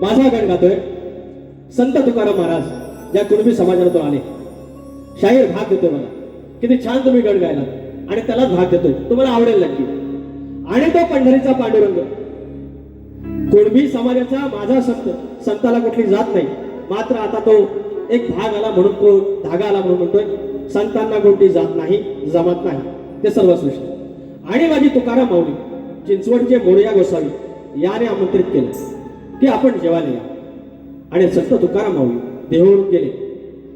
माझा गण गातोय संत तुकाराम महाराज या कुणबी समाजातून आले. शाहीर भाग देतोय मला. किती छान तुम्ही गण गायला आणि त्यालाच भाग देतोय. तुम्हाला आवडेल नक्की. आणि तो पंढरीचा पांडुरंग. कुणबी समाजाचा माझा संत संताला कुठली जात नाही. मात्र आता तो एक भाग आला म्हणून तो धागा आला म्हणून म्हणतोय. संतांना कोणती जात नाही जमत नाही. ते सर्व सृष्ट. आणि माझी तुकाराम माऊली चिंचवडचे मोरया गोसावी याने आमंत्रित केलं. ती आपण जेवायला या आणि संत तुकाराम माऊली देहूवरून गेले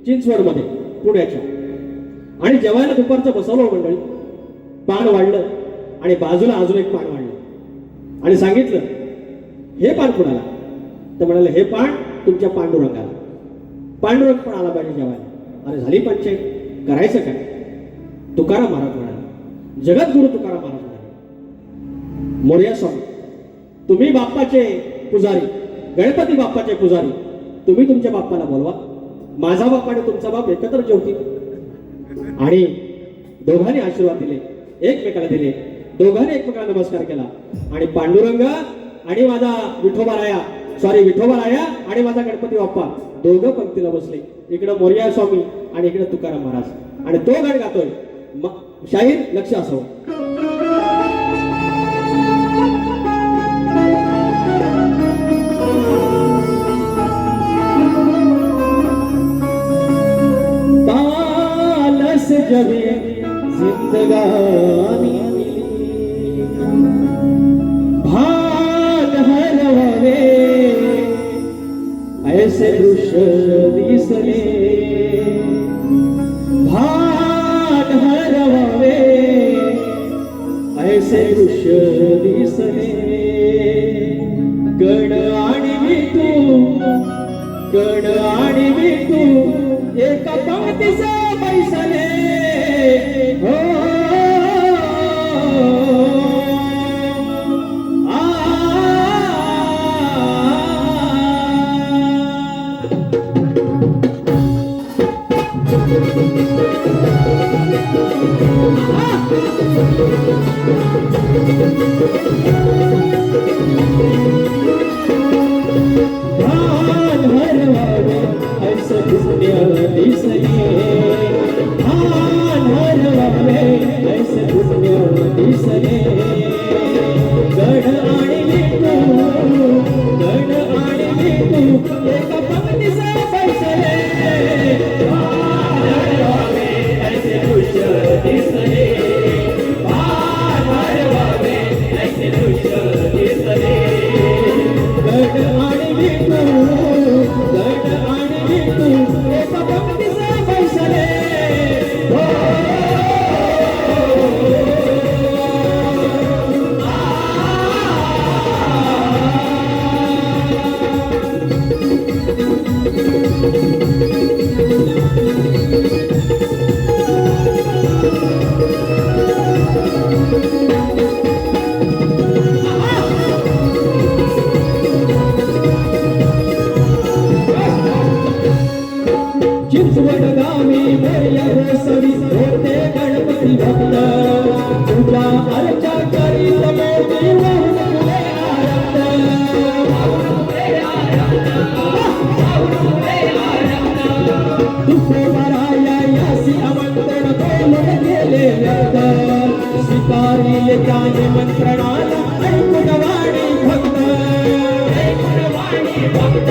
चिंचवडमध्ये पुण्याच्या. आणि जेवायला दुपारचं बसवलं हो मंडळी पान वाढलं आणि बाजूला अजून एक पान वाढलं. आणि सांगितलं हे पान कुणाला? तर म्हणाले हे पान तुमच्या पांडुरंगाला. पांडुरंग पण आला पाहिजे जेवायला अरे झाली पंचायत करायचं काय? तुकाराम महाराज म्हणाले जगद्गुरु तुकाराम महाराज म्हणाले मोर्या स्वामी तुम्ही बाप्पाचे पुजारी गणपती बाप्पाचे पुजारी तुम्ही तुमच्या बाप्पाला बोलवा. माझा बाप आणि तुमचा बाप एकत्र जेवतील. आणि दोघांनी आशीर्वाद दिले एकमेकाला दिले. दोघांनी एकमेकाला नमस्कार केला. आणि पांडुरंग आणि माझा विठोबाराया सॉरी विठोबाराया आणि माझा गणपती बाप्पा दोघं पंक्तीला बसले. इकडं मोर्या स्वामी आणि इकडे तुकाराम महाराज. आणि तो गण गातोय. म- शाहीर लक्ष असो. जिंदगानी भाग ऐसे दृश्य दिसले भाग हरवे ऐसे दृश्य दिसले गड आणि मी तू आणि मी तू एका पंक्तीचा बैसले स्वीकारी एका निमंत्रणाला ऐकून भक्त. भक्त. ऐकून भक्त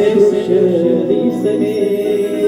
हरवले ऐसे दृश्य दिसले